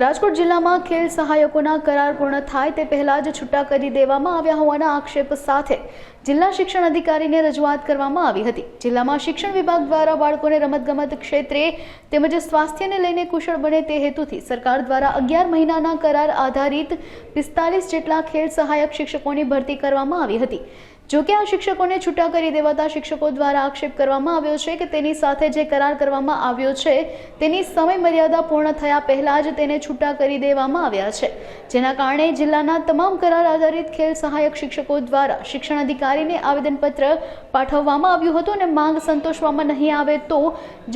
રાજકોટ જિલ્લામાં ખેલ સહાયકોના કરાર પૂર્ણ થાય તે પહેલા જ છૂટા કરી દેવામાં આવ્યા હોવાના આક્ષેપ સાથે જિલ્લા શિક્ષણ અધિકારીને રજૂઆત કરવામાં આવી હતી. જિલ્લામાં શિક્ષણ વિભાગ દ્વારા બાળકોને રમતગમત ક્ષેત્રે તેમજ સ્વાસ્થ્યને લઈને કુશળ બને તે હેતુથી સરકાર દ્વારા અગિયાર મહિનાના કરાર આધારિત પિસ્તાલીસ જેટલા ખેલ સહાયક શિક્ષકોની ભરતી કરવામાં આવી હતી. જોકે આ શિક્ષકોને છૂટા કરી દેવાતા શિક્ષકો દ્વારા આક્ષેપ કરવામાં આવ્યો છે કે તેની સાથે જે કરાર કરવામાં આવ્યો છે, તેની સમય મર્યાદા પૂર્ણ થયા પહેલા જ તેને છૂટા કરી દેવામાં આવ્યા છે. જેના કારણે જિલ્લાના તમામ કરાર આધારિત ખેલ સહાયક શિક્ષકો દ્વારા શિક્ષણ અધિકારીને આવેદનપત્ર પાઠવવામાં આવ્યું હતું અને માંગ સંતોષવામાં નહીં આવે તો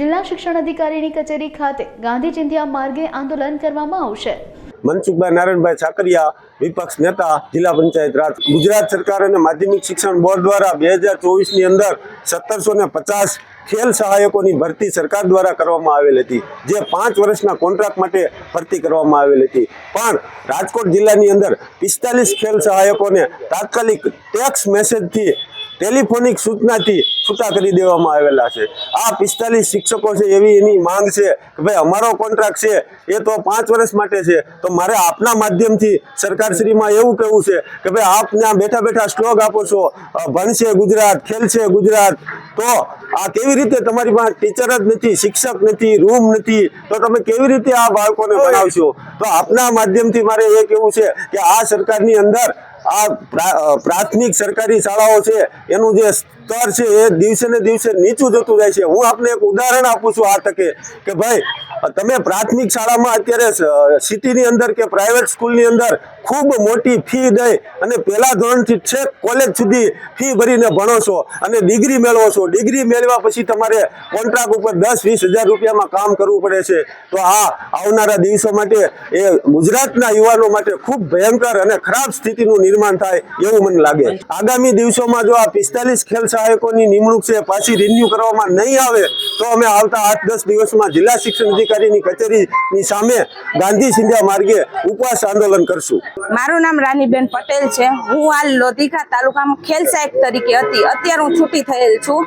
જિલ્લા શિક્ષણ અધિકારીની કચેરી ખાતે ગાંધી ચિંધ્યા માર્ગે આંદોલન કરવામાં આવશે. મનસુખભાઈ, નારાયણભાઈ સાકરિયા, વિપક્ષ નેતા, જિલ્લા પંચાયત રાજ. ગુજરાત સરકાર અને માધ્યમિક શિક્ષણ બોર્ડ દ્વારા બે હજાર ચોવીસની અંદર સત્તરસો ને પચાસ ખેલ સહાયકોની ભરતી સરકાર દ્વારા કરવામાં આવેલ હતી, જે પાંચ વર્ષના કોન્ટ્રાક્ટ માટે ભરતી કરવામાં આવેલ હતી. પણ રાજકોટ જિલ્લાની અંદર પિસ્તાલીસ ખેલ સહાયકોને તાત્કાલિક ટેક્સ મેસેજથી, ટેલિફોનિક સૂચનાથી છૂટા કરી દેવામાં આવેલા છે. આ પિસ્તાલીસ શિક્ષકો છે એવી એની માંગ છે કે ભાઈ અમારો કોન્ટ્રાક્ટ છે, એ તો પાંચ વર્ષ માટે છે. તો મારે આપના માધ્યમથી સરકારશ્રીમાં એવું કહેવું છે કે ભાઈ આપ ત્યાં બેઠા બેઠા સ્લોગ આપો છો ભણશે ગુજરાત, ખેલશે ગુજરાત, તો આ કેવી રીતે તમારી પાસે ટીચર જ નથી, શિક્ષક નથી, રૂમ નથી, તો તમે કેવી રીતે આ બાળકોને ભણાવશો? તો આપના માધ્યમથી મારે એ કહેવું છે કે આ સરકારની અંદર આ પ્રા- પ્રાથમિક સરકારી શાળાઓ છે, એનું જે સ્તર છે એ દિવસે ને દિવસે નીચું જતું જાય છે. હું આપને એક ઉદાહરણ આપું છું આ તકે કે ભાઈ તમે પ્રાથમિક શાળામાં અત્યારે સિટીની અંદર કે પ્રાઇવેટ સ્કૂલની અંદર ખૂબ મોટી ફી દઈ અને પહેલા ધોરણથી છેક કોલેજ સુધી ફી ભરીને ભણો છો અને ડિગ્રી મેળવો છો. ડિગ્રી મેળવ્યા પછી તમારે કોન્ટ્રાક્ટ ઉપર દસ, વીસ હજાર રૂપિયામાં કામ કરવું પડે છે. તો આ આવનારા દિવસો માટે એ ગુજરાતના યુવાનો માટે ખૂબ ભયંકર અને ખરાબ સ્થિતિનું નિર્માણ થાય એવું મને લાગે. આગામી દિવસોમાં જો આ પિસ્તાલીસ ખેલ સહાયકોની નિમણૂક છે, પાછી રિન્યુ કરવામાં નહીં આવે, તો અમે આવતા આઠ, દસ દિવસમાં જિલ્લા શિક્ષણ અધિકારીની કચેરીની સામે ગાંધી સિંધિયા માર્ગે ઉપવાસ આંદોલન કરશું. મારું નામ રાનીબેન પટેલ છે. હું હાલ લોધિકા તાલુકામાં ખેલ સાહેબ તરીકે હતી. અત્યારે હું છૂટી થયેલ છું.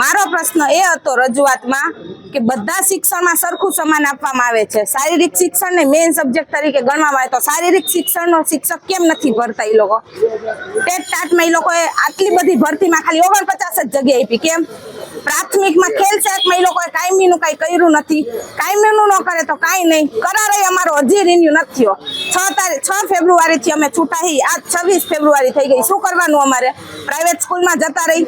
મારો પ્રશ્ન એ હતો રજૂઆતમાં કે બધા શિક્ષણમાં સરખું સમાન આપવામાં આવે છે. શારીરિક શિક્ષણને મેઇન સબ્જેક્ટ તરીકે ગણવામાં આવે તો શારીરિક શિક્ષણનો શિક્ષક કેમ નથી ભરતા એ લોકો? ટેટ ટાટમાં એ લોકોએ આટલી બધી ભરતીમાં ખાલી ઓગણપચાસ જ જગ્યા આપી. કેમ? પ્રાથમિકમાં ખેલ સહાયકમાં એ લોકોએ કાયમીનું કાંઈ કર્યું નથી. કાયમીનું ન કરે તો કાંઈ નહીં. કરાર અમારો હજી રિન્યુ નથી છ તારીખ છ ફેબ્રુઆરીથી અમે છૂટા હી. આજ છવ્વીસ ફેબ્રુઆરી થઈ ગઈ. શું કરવાનું અમારે? પ્રાઇવેટ સ્કૂલમાં જતા રહી.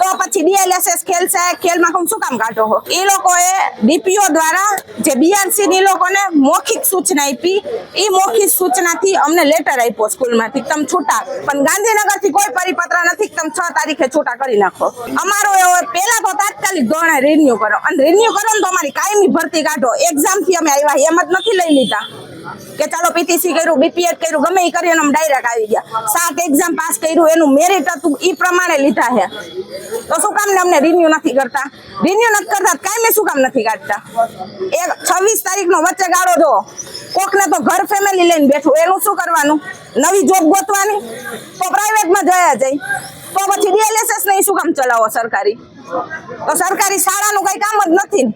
તો પછી ડીએલએસએસ ખેલ સાહેબ ખેલમાં હું શું કામ કાઢો હો? એ લોકોએ ડીપીઓ દ્વારા જે બીઆરસી ની લોકોને મૌખિક સૂચના આપી. એ મૌખિક સૂચનાથી અમને લેટર આપ્યો સ્કૂલમાંથી. તમે છૂટા. પણ ગાંધીનગરથી કોઈ પરિપત્ર નથી તમે છ તારીખે છૂટા કરી નાખો. અમારો એવો પહેલા તો તાત્કાલિક ધોરણે રિન્યુ કરો. અને રિન્યુ કરો ને તો અમારી કાયમી ભરતી કાઢો. એક્ઝામથી અમે આવ્યા. એમ જ નથી લઈ લીધા. કે ચાલો પીટીસી કર્યું બીપીએડ કર્યું, ગમે એ કર્યું અમે ડાયરેક્ટ આવી ગયા. સાત એક્ઝામ પાસ કર્યું, એનું મેરિટ હતું એ પ્રમાણે લીધા છે. તો શું કામ ને અમને રિન્યુ નથી કરતા? રિન્યુ નથી કરતા કાંઈ શું કામ નથી કાઢતા? એક છવ્વીસ તારીખનો વચ્ચે ગાળો જો કોકને તો ઘર ફેમિલી લઈને બેઠું. એનું શું કરવાનું? નવી જોબ ગોતવાની? તો પ્રાઇવેટમાં જયા જાય. તો પછી ડીએલએસએસ ને શું કામ ચલાવો સરકારી? તો સરકારી શાળાનું કઈ કામ જ નથી.